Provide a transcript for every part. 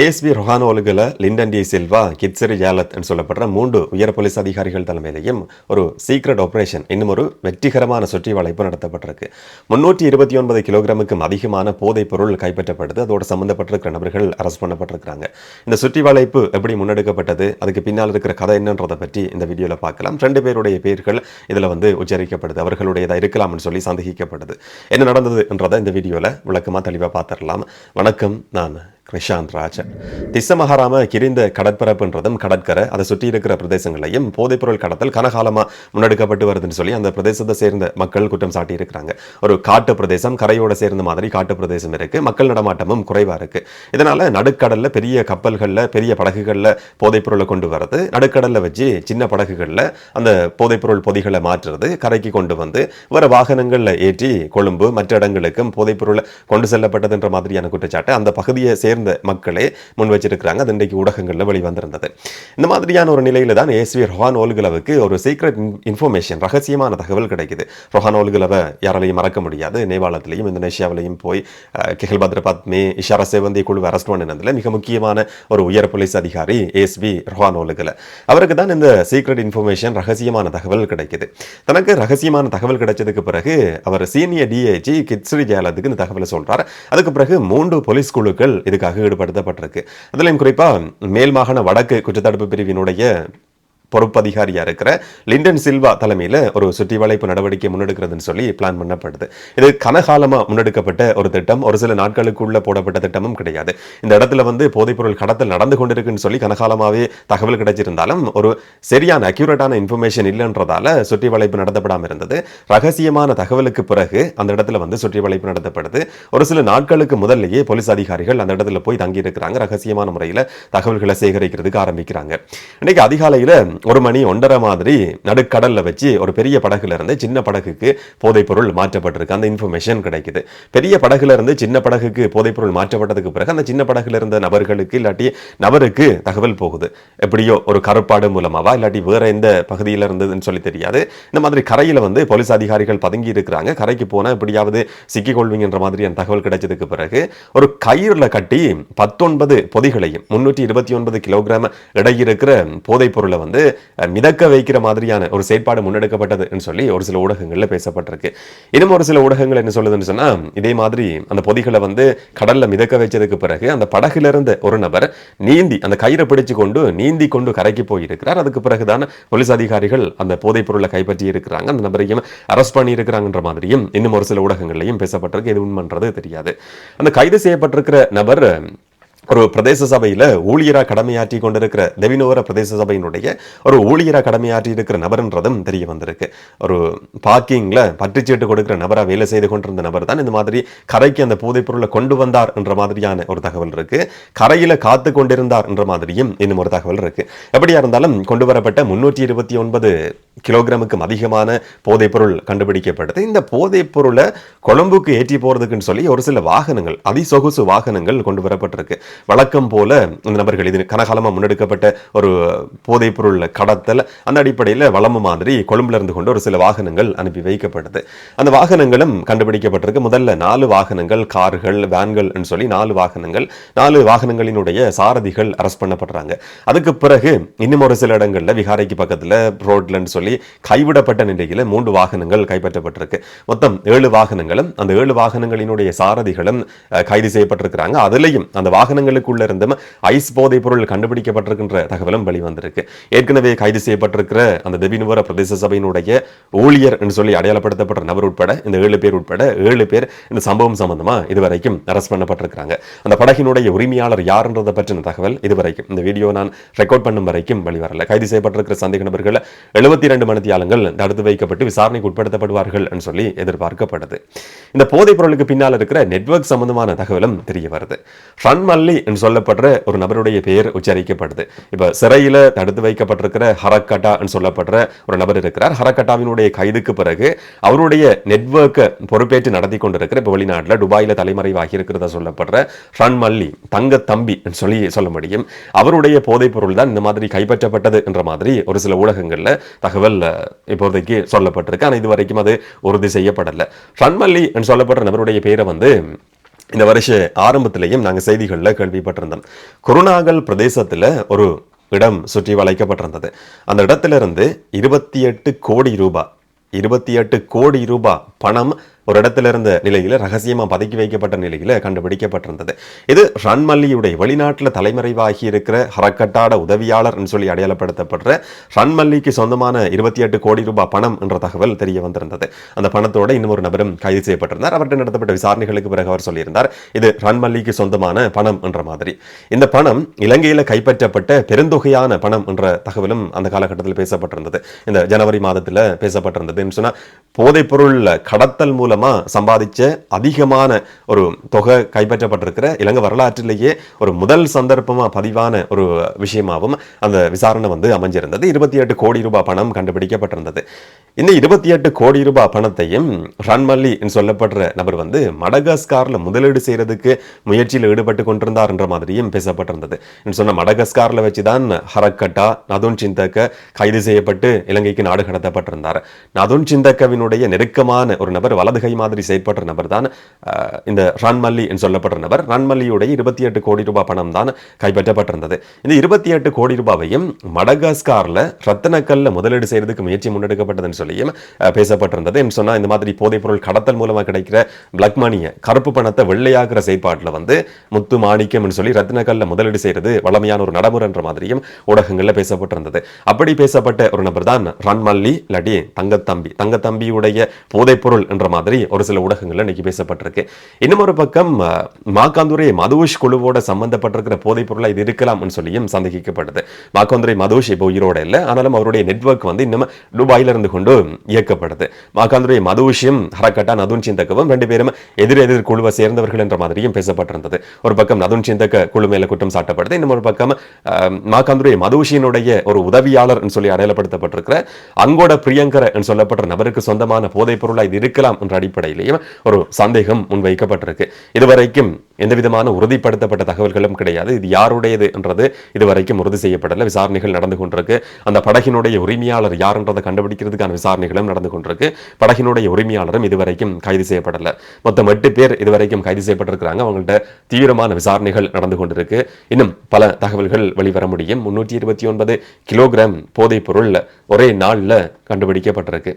ASP Rohanolugala Lindon de Silva Kitsiri Jalath என்று சொல்லப்படுற மூன்று உயர் போலீஸ் அதிகாரிகள் தலைமையிலையும் ஒரு சீக்ரெட் ஆபரேஷன் இன்னும் ஒரு வெற்றிகரமான சுற்றி வளைப்பு நடத்தப்பட்டிருக்கு. முன்னூற்றி இருபத்தி ஒன்பது கிலோகிராமுக்கும் அதிகமான போதைப் பொருள் கைப்பற்றப்படுது. அதோடு சம்பந்தப்பட்டிருக்கிற நபர்கள் அரஸ்ட் பண்ணப்பட்டிருக்கிறாங்க. இந்த சுற்றி வளைப்பு எப்படி முன்னெடுக்கப்பட்டது? அதுக்கு பின்னால் இருக்கிற கதை என்னன்றதை பற்றி இந்த வீடியோவில் பார்க்கலாம். ரெண்டு பேருடைய பேர்கள் இதில் வந்து உச்சரிக்கப்படுது. அவர்களுடையதாக இருக்கலாம்னு சொல்லி சந்தேகிக்கப்படுது. என்ன நடந்ததுன்றதை இந்த வீடியோவில் விளக்கமாக தெளிவாக பார்த்துடலாம். வணக்கம். நான் கிருஷாந்த் ராஜன் திசமகாராம கிரிந்த கடற்பரப்புன்றதும் கடற்கரை அதை சுற்றி இருக்கிற பிரதேசங்களையும் போதைப்பொருள் கடத்தல் கனகாலமாக முன்னெடுக்கப்பட்டு வருதுன்னு சொல்லி அந்த பிரதேசத்தை சேர்ந்த மக்கள் குற்றம் சாட்டி இருக்கிறாங்க ஒரு காட்டு பிரதேசம் கரையோட சேர்ந்த மாதிரி காட்டு பிரதேசம் இருக்கு. மக்கள் நடமாட்டமும் குறைவாக இருக்கு. இதனால நடுக்கடலில் பெரிய கப்பல்களில் பெரிய படகுகளில் போதைப்பொருளை கொண்டு வரது நடுக்கடலில் வச்சு சின்ன படகுகளில் அந்த போதைப்பொருள் பொதிகளை மாற்றுறது கரைக்கு கொண்டு வந்து வர வாகனங்களில் ஏற்றி கொழும்பு மற்ற இடங்களுக்கும் போதைப்பொருளை கொண்டு செல்லப்பட்டதுன்ற மாதிரியான குற்றச்சாட்டு அந்த பகுதியை சேர்ந்த சேர்ந்த மக்களே முன் வச்சிருக்கிறாங்க அது இன்றைக்கு ஊடகங்களில் வெளிவந்திருந்தது. இந்த மாதிரியான ஒரு நிலையில தான் ஏஸ்வி ரொஹான் ஓல்குலவுக்கு ஒரு சீக்ரெட் இன்ஃபர்மேஷன் ரகசியமான தகவல் கிடைக்குது. ரொஹான் ஓல்குலவை யாராலையும் மறக்க முடியாது. நேபாளத்திலையும் இந்தோனேஷியாவிலையும் போய் அஹ், கிஹல் பத்ரபாத் மே இஷாரா சேவந்தி குழு அரெஸ்ட் பண்ணினதில் மிக முக்கியமான ஒரு உயர் போலீஸ் அதிகாரி ஏஸ்வி ரொஹான் ஓலுகல அவருக்கு தான் இந்த சீக்ரெட் இன்ஃபர்மேஷன் ரகசியமான தகவல் கிடைக்குது. தனக்கு ரகசியமான தகவல் கிடைச்சதுக்கு பிறகு அவர் சீனியர் டிஐஜி கிட்ஸ்ரி ஜெயலத்துக்கு இந்த தகவலை சொல்கிறார் அதுக்கு பிறகு மூன்று போலீஸ் குழுக்கள் இதுக்கு ஈடுபடுத்தப்பட்டிருக்கு அதிலையும் குறிப்பா மேல் மாகாண வடக்கு குற்றத்தடுப்பு பிரிவினுடைய பொறுப்பதிகாரியா இருக்கிற லிண்டன் சில்வா தலைமையில் ஒரு சுற்றி வளைப்பு நடவடிக்கை முன்னெடுக்கிறதுன்னு சொல்லி பிளான் பண்ணப்படுது. இது கனகாலமாக முன்னெடுக்கப்பட்ட ஒரு திட்டம். ஒரு சில நாட்களுக்குள்ள போடப்பட்ட திட்டமும் கிடையாது. இந்த இடத்துல வந்து போதைப்பொருள் கடத்தல் நடந்து கொண்டிருக்குன்னு சொல்லி கனகாலமாகவே தகவல் கிடைச்சிருந்தாலும் ஒரு சரியான அக்யூரேட்டான இன்ஃபர்மேஷன் இல்லைன்றதால சுற்றி வளைப்பு நடத்தப்படாமல் இருந்தது. ரகசியமான தகவலுக்கு பிறகு அந்த இடத்துல வந்து சுற்றி வளைப்பு நடத்தப்படுது. ஒரு சில நாட்களுக்கு முதல்லையே போலீஸ் அதிகாரிகள் அந்த இடத்துல போய் தங்கியிருக்கிறாங்க. ரகசியமான முறையில் தகவல்களை சேகரிக்கிறதுக்கு ஆரம்பிக்கிறாங்க. இன்னைக்கு அதிகாலையில் ஒரு மணி ஒன்றரை மாதிரி நடுக்கடலில் வச்சு ஒரு பெரிய படகுல இருந்து சின்ன படகுக்கு போதைப்பொருள் மாற்றப்பட்டிருக்கு. அந்த இன்ஃபர்மேஷன் கிடைக்குது. பெரிய படகுல இருந்து சின்ன படகுக்கு போதைப்பொருள் மாற்றப்பட்டதுக்கு பிறகு அந்த சின்ன படகுல இருந்த நபர்களுக்கு இல்லாட்டி நபருக்கு தகவல் போகுது. எப்படியோ ஒரு கருப்பாடு மூலமாவா இல்லாட்டி வேற எந்த பகுதியில் இருந்ததுன்னு சொல்லி தெரியாது. இந்த மாதிரி கரையில் வந்து போலீஸ் அதிகாரிகள் பதுங்கி இருக்கிறாங்க. கரைக்கு போனால் எப்படியாவது சிக்கிக்கொள்வீங்கன்ற மாதிரி மாதிரியான தகவல் கிடைச்சதுக்கு பிறகு ஒரு கயிறுல கட்டி பத்தொன்பது பொதிகளையும் முன்னூற்றி இருபத்தி ஒன்பது கிலோகிராம் இடையிருக்கிற போதைப் பொருளை வந்து மிதக்க வைக்கிற மாதிரியான ஒரு செயற்பாடு முன்னெடுக்கப்பட்டதுன்னு சொல்லி ஒரு சில ஊடகங்களில் பேசப்பட்டிருக்கு. இன்னும் ஒரு சில ஊடகங்கள் என்ன சொல்லுதுன்னு சொன்னால் இதே மாதிரி அந்த பொதிகளை வந்து கடலில் மிதக்க வச்சதுக்கு பிறகு அந்த படகிலிருந்து ஒரு நபர் நீந்தி அந்த கயிறை பிடிச்சு கொண்டு நீந்தி கொண்டு கரைக்கு போயிருக்கிறார். அதுக்கு பிறகுதான் போலீஸ் அதிகாரிகள் அந்த போதைப் பொருளை கைப்பற்றி இருக்கிறாங்க. அந்த நபரையும் அரெஸ்ட் பண்ணி இருக்கிறாங்கன்ற மாதிரியும் இன்னும் ஒரு சில ஊடகங்கள்லையும் பேசப்பட்டிருக்கு. எதுவும் பண்ணுறது தெரியாது. அந்த கைது செய்யப்பட்டிருக்கிற நபர் ஒரு பிரதேச சபையில் ஊழியரா கடமையாற்றி கொண்டிருக்கிற தெவினோர பிரதேச சபையினுடைய ஒரு ஊழியரா கடமையாற்றி இருக்கிற நபர்ன்றதும் தெரிய வந்திருக்கு. ஒரு பார்க்கிங்கில் பற்றுச்சீட்டு கொடுக்கிற நபராக வேலை செய்து கொண்டிருந்த நபர் தான் இந்த மாதிரி கரைக்கு அந்த போதைப்பொருளை கொண்டு வந்தார் என்ற மாதிரியான ஒரு தகவல் இருக்கு. கரையில் காத்து கொண்டிருந்தார் என்ற மாதிரியும் இன்னும் ஒரு தகவல் இருக்கு. எப்படியா இருந்தாலும் கொண்டு வரப்பட்ட முன்னூற்றி இருபத்தி ஒன்பது கிலோகிராமுக்கும் அதிகமான போதைப்பொருள் கண்டுபிடிக்கப்பட்டது இந்த போதைப்பொருளை கொழம்புக்கு ஏற்றி போகிறதுக்குன்னு சொல்லி ஒரு சில வாகனங்கள் அதிசொகுசு வாகனங்கள் கொண்டு வரப்பட்டிருக்கு. வழக்கம் போல இந்த நபர்கள் இது கனகாலமாக முன்னெடுக்கப்பட்ட ஒரு போதைப்பொருள் கடத்தல் அந்த அடிப்படையில் வளம மாதிரி கொழும்புல இருந்து கொண்டு ஒரு சில வாகனங்கள் அனுப்பி வைக்கப்பட்டது. அந்த வாகனங்களும் கண்டுபிடிக்கப்பட்டிருக்கு. முதல்ல நாலு வாகனங்கள் கார்கள் வேன்கள் சொல்லி நாலு வாகனங்கள் நாலு வாகனங்களினுடைய சாரதிகள் அரெஸ்ட் பண்ணப்படுறாங்க. அதுக்கு பிறகு இன்னும் ஒரு சில இடங்கள்ல விகாரைக்கு பக்கத்துல ரோட்லன்னு சொல்லி கைவிடப்பட்ட நிலையில் மூன்று வாகனங்கள் கைப்பற்றப்பட்டிருக்கு. மொத்தம் ஏழு வாகனங்களும் அந்த ஏழு வாகனங்களினுடைய சாரதிகளும் கைது செய்யப்பட்டிருக்கிறாங்க. அதுலயும் அந்த வாகனங்கள் வாகனங்களுக்குள்ள இருந்தும் ஐஸ் போதைப் பொருள் கண்டுபிடிக்கப்பட்டிருக்கின்ற தகவலும் வெளிவந்திருக்கு. ஏற்கனவே கைது செய்யப்பட்டிருக்கிற அந்த தெபினுவர பிரதேச சபையினுடைய ஊழியர் என்று சொல்லி அடையாளப்படுத்தப்பட்ட நபர் உட்பட இந்த ஏழு பேர் உட்பட ஏழு பேர் இந்த சம்பவம் சம்பந்தமா இதுவரைக்கும் அரெஸ்ட் பண்ணப்பட்டிருக்கிறாங்க. அந்த படகினுடைய உரிமையாளர் யாருன்றதை பற்றின தகவல் இதுவரைக்கும் இந்த வீடியோ நான் ரெக்கார்ட் பண்ணும் வரைக்கும் வெளிவரல. கைது செய்யப்பட்டிருக்கிற சந்தேக நபர்கள் எழுபத்தி இரண்டு மணித்தியாலங்கள் தடுத்து வைக்கப்பட்டு விசாரணைக்கு உட்படுத்தப்படுவார்கள் என்று சொல்லி எதிர்பார்க்கப்படுது. இந்த போதைப் பொருளுக்கு பின்னால் இருக்கிற நெட்வொர்க் சம்பந்தமான தகவலும் தெரிய வருது. ஷன் மல்லி என்று சொல்லப்படுற ஒரு நபருடைய பெயர் உச்சரிக்கப்படுது. இப்போ சிறையில் தடுத்து வைக்கப்பட்டிருக்கிற ஹரக்கட்டா என்று சொல்லப்படுற ஒரு நபர் இருக்கிறார். ஹரக்கட்டாவினுடைய கைதுக்கு பிறகு அவருடைய நெட்வொர்க்கை பொறுப்பேற்று நடத்தி கொண்டிருக்கிற இப்போ வெளிநாட்டில் துபாயில் தலைமறைவாகி இருக்கிறதா சொல்லப்படுற ஷன் மல்லி தங்க தம்பி என்று சொல்லி சொல்ல முடியும். அவருடைய போதைப் பொருள் தான் இந்த மாதிரி கைப்பற்றப்பட்டது என்ற மாதிரி ஒரு சில ஊடகங்கள்ல தகவல் இப்போதைக்கு சொல்லப்பட்டிருக்கு. ஆனால் இது வரைக்கும் அது உறுதி செய்யப்படலை. ஷன் மல்லி என்று சொல்லப்படுற நபருடைய பேரை வந்து இந்த வருஷ ஆரம்பத்திலேயும் நாங்கள் செய்திகளில் கேள்விப்பட்டிருந்தோம். குருநாகல் பிரதேசத்தில் ஒரு இடம் சுற்றி வளைக்கப்பட்டிருந்தது. அந்த இடத்திலிருந்து இருபத்தி எட்டு கோடி ரூபாய் இருபத்தி எட்டு கோடி ரூபாய் பணம் ஒரு இடத்துல இருந்த நிலையில் ரகசியமா பதுக்கி வைக்கப்பட்ட நிலையில் கண்டுபிடிக்கப்பட்டிருந்தது. இது ரன்மல்லியுடைய வெளிநாட்டில் தலைமறைவாகி இருக்கிற ஹரக்கட்டாட உதவியாளர் சொல்லி அடையாளப்படுத்தப்படுற ரன்மல்லிக்கு சொந்தமான இருபத்தி எட்டு கோடி ரூபாய் பணம் என்ற தகவல் தெரிய வந்திருந்தது. அந்த பணத்தோட இன்னும் ஒரு நபரும் கைது செய்யப்பட்டிருந்தார். அவர்கிட்ட நடத்தப்பட்ட விசாரணைகளுக்கு பிறகு அவர் சொல்லியிருந்தார் இது ரன்மல்லிக்கு சொந்தமான பணம் என்ற மாதிரி. இந்த பணம் இலங்கையில் கைப்பற்றப்பட்ட பெருந்தொகையான பணம் என்ற தகவலும் அந்த காலகட்டத்தில் பேசப்பட்டிருந்தது. இந்த ஜனவரி மாதத்தில் பேசப்பட்டிருந்தது சொன்னா போதைப்பொருள் கடத்தல் மூலம் சம்பாதிச்ச அதிகமான ஒரு தொகை கைப்பற்றப்பட்டிருக்கிற இலங்கை வரலாற்றிலேயே ஒரு முதல் சந்தர்ப்பமா பதிவான ஒரு விஷயமாகவும் அந்த விசாரணை வந்து அமைஞ்சிருந்தது. இருபத்தி எட்டு கோடி ரூபாய் பணம் கண்டுபிடிக்கப்பட்டிருந்தது. இந்த இருபத்தி எட்டு கோடி ரூபாய் பணத்தையும் ரன்மல்லி சொல்லப்படுற நபர் வந்து மடகாஸ்கார்ல முதலீடு செய்யறதுக்கு முயற்சியில் ஈடுபட்டு கொண்டிருந்தார் என்ற மாதிரியும் பேசப்பட்டிருந்தது. சொன்ன சொன்ன வச்சு தான் ஹரக்கட்டா நதுன் சிந்தக்க கைது செய்யப்பட்டு இலங்கைக்கு நாடு கடத்தப்பட்டிருந்தார். நதுன் சிந்தக்கவினுடைய நெருக்கமான ஒரு நபர் வலது கை மாதிரி செயற்படுற நபர் தான் இந்த ரன்மல்லி என்று சொல்லப்படுற நபர். ரன்மல்லியுடைய இருபத்தி எட்டு கோடி ரூபாய் பணம் தான் கைப்பற்றப்பட்டிருந்தது. இந்த இருபத்தி எட்டு கோடி ரூபாவையும் மடகாஸ்கார்ல ரத்தனக்கல்ல முதலீடு செய்யறதுக்கு முயற்சி முன்னெடுக்கப்பட்டதுன்னு சொல்லியும் பேசப்பட்டிருந்தது. என்று சொன்னால் இந்த மாதிரி போதைப் பொருள் கடத்தல் மூலமாக கிடைக்கிற பிளாக் மணியை கருப்பு பணத்தை வெள்ளையாக்குற செயற்பாட்டில் வந்து முத்து மாணிக்கம் சொல்லி ரத்னக்கல்ல முதலீடு செய்யறது வளமையான ஒரு நடைமுறைன்ற மாதிரியும் ஊடகங்களில் பேசப்பட்டிருந்தது. அப்படி பேசப்பட்ட ஒரு நபர் தான் ரன்மல்லி இல்லாட்டி தங்கத்தம்பி. தங்கத்தம்பியுடைய போதைப்பொருள் என்ற மாதிரி ஒரு சில ஊடகங்களில் இன்னைக்கு பேசப்பட்டிருக்கு. இன்னும் ஒரு பக்கம் மாக்காந்துரை மதுஷ் குழுவோட சம்பந்தப்பட்டிருக்கிற போதைப் பொருளாக இது இருக்கலாம்னு சொல்லியும் சந்தேகிக்கப்படுது மாக்காந்துரை மதுஷ் இப்போ உயிரோட இல்லை ஆனாலும் அவருடைய நெட்ஒர்க் வந்து இன்னும் துபாயில் இருந்து கொண்டு இயக்கப்படுது மாக்காந்துரை மதுஷும் ஹரக்கட்டா நதுன் சிந்தக்கவும் ரெண்டு பேரும் எதிர் எதிர் குழுவை சேர்ந்தவர்கள் என்ற மாதிரியும் பேசப்பட்டிருந்தது. ஒரு பக்கம் நதுன் சிந்தக்க குழு மேல குற்றம் சாட்டப்படுது இன்னும் ஒரு பக்கம் மாக்காந்துரை மதுஷியினுடைய ஒரு உதவியாளர் சொல்லி அடையாளப்படுத்தப்பட்டிருக்கிற அங்கோட பிரியங்கர சொல்லப்பட்ட நபருக்கு சொந்தமான போதைப் பொருளாக இது இருக்கலாம் என்ற அடிப்படையிலேயும் ஒரு சந்தேகம் முன்வைக்கப்பட்டிருக்கு. இதுவரைக்கும் எந்த விதமான உறுதிப்படுத்தப்பட்ட தகவல்களும் கிடையாது. இது யாருடையது என்றது இதுவரைக்கும் உறுதி செய்யப்படல. விசாரணைகள் நடந்து கொண்டிருக்கு. அந்த படகினுடைய உரிமையாளர் யாருன்றதை கண்டுபிடிக்கிறதுக்கான விசாரணைகளும் நடந்து கொண்டிருக்கு. படகினுடைய உரிமையாளரும் இதுவரைக்கும் கைது செய்யப்படல. மொத்தம் எட்டு பேர் இதுவரைக்கும் கைது செய்யப்பட்டிருக்கிறாங்க. அவங்கள்ட்ட தீவிரமான விசாரணைகள் நடந்து கொண்டிருக்கு. இன்னும் பல தகவல்கள் வெளிவர முடியும். முன்னூற்றி இருபத்தி ஒன்பது கிலோகிராம் போதைப் பொருள் ஒரே நாளில் கண்டுபிடிக்கப்பட்டிருக்கு.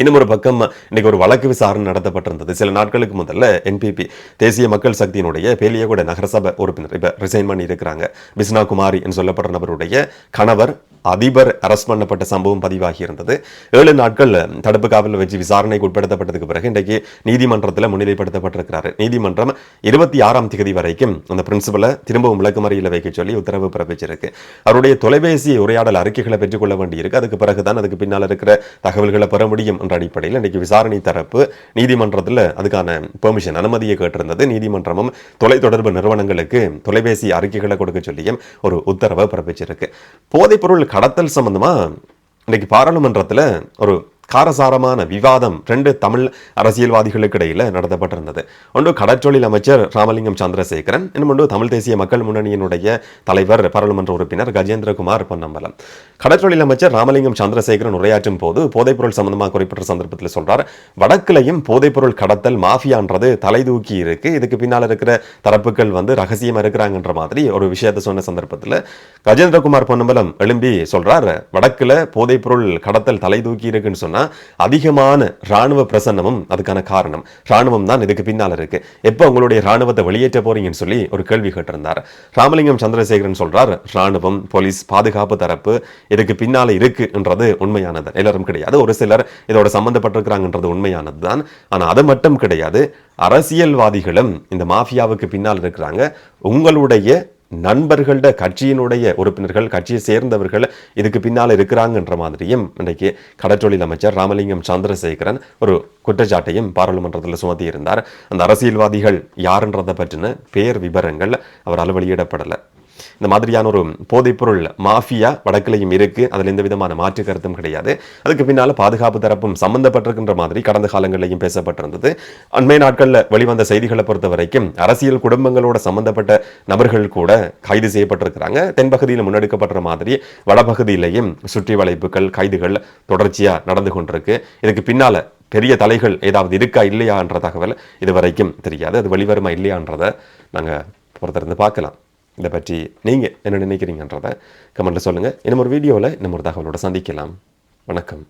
இன்னும் ஒரு பக்கம் இன்னைக்கு ஒரு வழக்கு விசாரணை நடத்தப்பட்டிருந்தது. சில நாட்களுக்கு முதல்ல என்பிபி தேசிய மக்கள் சக்தியினுடைய பேலியகுட நகரசபை உறுப்பினர் இப்போ ரிசைன் பண்ணி இருக்கிறாங்க பிஸ்னா குமாரி என்று சொல்லப்படுற நபருடைய கணவர் அதிபர் அரெஸ்ட் பண்ணப்பட்ட சம்பவம் பதிவாகி இருந்தது ஏழு நாட்கள் தடுப்பு காவலில் வச்சு விசாரணைக்கு உட்படுத்தப்பட்டதுக்கு பிறகு இன்றைக்கு நீதிமன்றத்தில் முன்னிலைப்படுத்தப்பட்டிருக்கிறார். நீதிமன்றம் இருபத்தி ஆறாம் தேதி வரைக்கும் அந்த பிரின்சிபலை திரும்பவும் விளக்குமறியில் வைக்க சொல்லி உத்தரவு பிறப்பிச்சிருக்கு. அவருடைய தொலைபேசி உரையாடல் அறிக்கைகளை பெற்றுக்கொள்ள வேண்டியிருக்கு. அதுக்கு பிறகுதான் அதுக்கு பின்னால் இருக்கிற தகவல்களை பெற முடியும் என்ற அடிப்படையில் இன்றைக்கு விசாரணை தரப்பு நீதிமன்றத்தில் அதுக்கான பெர்மிஷன் அனுமதியை கேட்டிருந்தது. நீதிமன்றமும் தொலைத்தொடர்பு நிறுவனங்களுக்கு தொலைபேசி அறிக்கைகளை கொடுக்க சொல்லியும் ஒரு உத்தரவை பிறப்பிச்சிருக்கு. போதைப்பொருள் கடத்தல் சம்மந்தமாக இன்றைக்கி பாராளுமன்றத்தில் ஒரு காரசாரமான விவாதம் ரெண்டு தமிழ் அரசியல்வாதிகளுக்கு இடையில நடத்தப்பட்டிருந்தது. ஒன்று கடற்றொழில் அமைச்சர் ராமலிங்கம் சந்திரசேகரன் இன்னும் ஒன்று தமிழ் தேசிய மக்கள் முன்னணியினுடைய தலைவர் பாராளுமன்ற உறுப்பினர் கஜேந்திரகுமார் பொன்னம்பலம். கடற்றொழில் அமைச்சர் ராமலிங்கம் சந்திரசேகரன் உரையாற்றும் போது போதைப்பொருள் சம்பந்தமாக குறிப்பிட்ட சந்தர்ப்பத்தில் சொல்றார் வடக்கிலையும் போதைப்பொருள் கடத்தல் மாஃபியான்றது தலை தூக்கி இருக்கு. இதுக்கு பின்னால் இருக்கிற தரப்புகள் வந்து ரகசியமா இருக்கிறாங்கன்ற மாதிரி ஒரு விஷயத்தை சொன்ன சந்தர்ப்பத்தில் கஜேந்திரகுமார் பொன்னம்பலம் எழும்பி சொல்றார் வடக்குல போதைப்பொருள் கடத்தல் தலை தூக்கி இருக்குன்னு சொன்னா அதிகமான ராணுவ பிரசன்னமும் அதுக்கான காரணம். ராணுவம் தான் இதுக்கு பின்னால் இருக்கு. எப்போ உங்களுடைய ராணுவத்தை வெளியேற்ற போறீங்கன்னு சொல்லி ஒரு கேள்வி கேட்டிருந்தார். ராமலிங்கம் சந்திரசேகரன் சொல்றார் ராணுவம் போலீஸ் பாதுகாப்பு தரப்பு இதுக்கு பின்னால் இருக்குன்றது உண்மையானது. எல்லாரும் கிடையாது. ஒரு சிலர் இதோட சம்பந்தப்பட்டிருக்கிறாங்கன்றது உண்மையானது தான் ஆனால் அது மட்டும் கிடையாது. அரசியல்வாதிகளும் இந்த மாஃபியாவுக்கு பின்னால் இருக்கிறாங்க. உங்களுடைய நண்பர்கள்ட கட்சியினுடைய உறுப்பினர்கள் கட்சியை சேர்ந்தவர்கள் இதுக்கு பின்னால் இருக்கிறாங்கன்ற மாதிரியும் இன்றைக்கு கடற்றொழில் அமைச்சர் ராமலிங்கம் சந்திரசேகரன் ஒரு குற்றச்சாட்டையும் பாராளுமன்றத்தில் சுமத்தி இருந்தார் அந்த அரசியல்வாதிகள் யாருன்றதை பற்றின பேர் விவரங்கள் அவரால் வெளியிடப்படலை இந்த மாதிரியான ஒரு போதைப்பொருள் மாஃபியா வடக்கிலையும் இருக்கு. அதில் எந்த விதமான மாற்று கருத்தும் கிடையாது. அதுக்கு பின்னால் பாதுகாப்பு தரப்பும் சம்பந்தப்பட்டிருக்கின்ற மாதிரி கடந்த காலங்களிலையும் பேசப்பட்டிருந்தது. அண்மை நாட்களில் வெளிவந்த செய்திகளை பொறுத்த வரைக்கும் அரசியல் குடும்பங்களோட சம்பந்தப்பட்ட நபர்கள் கூட கைது செய்யப்பட்டிருக்கிறாங்க. தென்பகுதியில் முன்னெடுக்கப்படுற மாதிரி வடபகுதியிலையும் சுற்றி வளைப்புகள் கைதுகள் தொடர்ச்சியாக நடந்து கொண்டிருக்கு. இதுக்கு பின்னால பெரிய தலைகள் ஏதாவது இருக்கா இல்லையான்ற தகவல் இது வரைக்கும் தெரியாது. அது வெளிவருமா இல்லையான்றதை நாங்கள் பொறுத்திருந்து பார்க்கலாம். இதை பற்றி நீங்கள் என்ன நினைக்கிறீங்கன்றதை கமெண்ட்டில் சொல்லுங்கள் இன்னும் ஒரு வீடியோவில் இன்னும் ஒரு தகவலோட சந்திக்கலாம். வணக்கம்.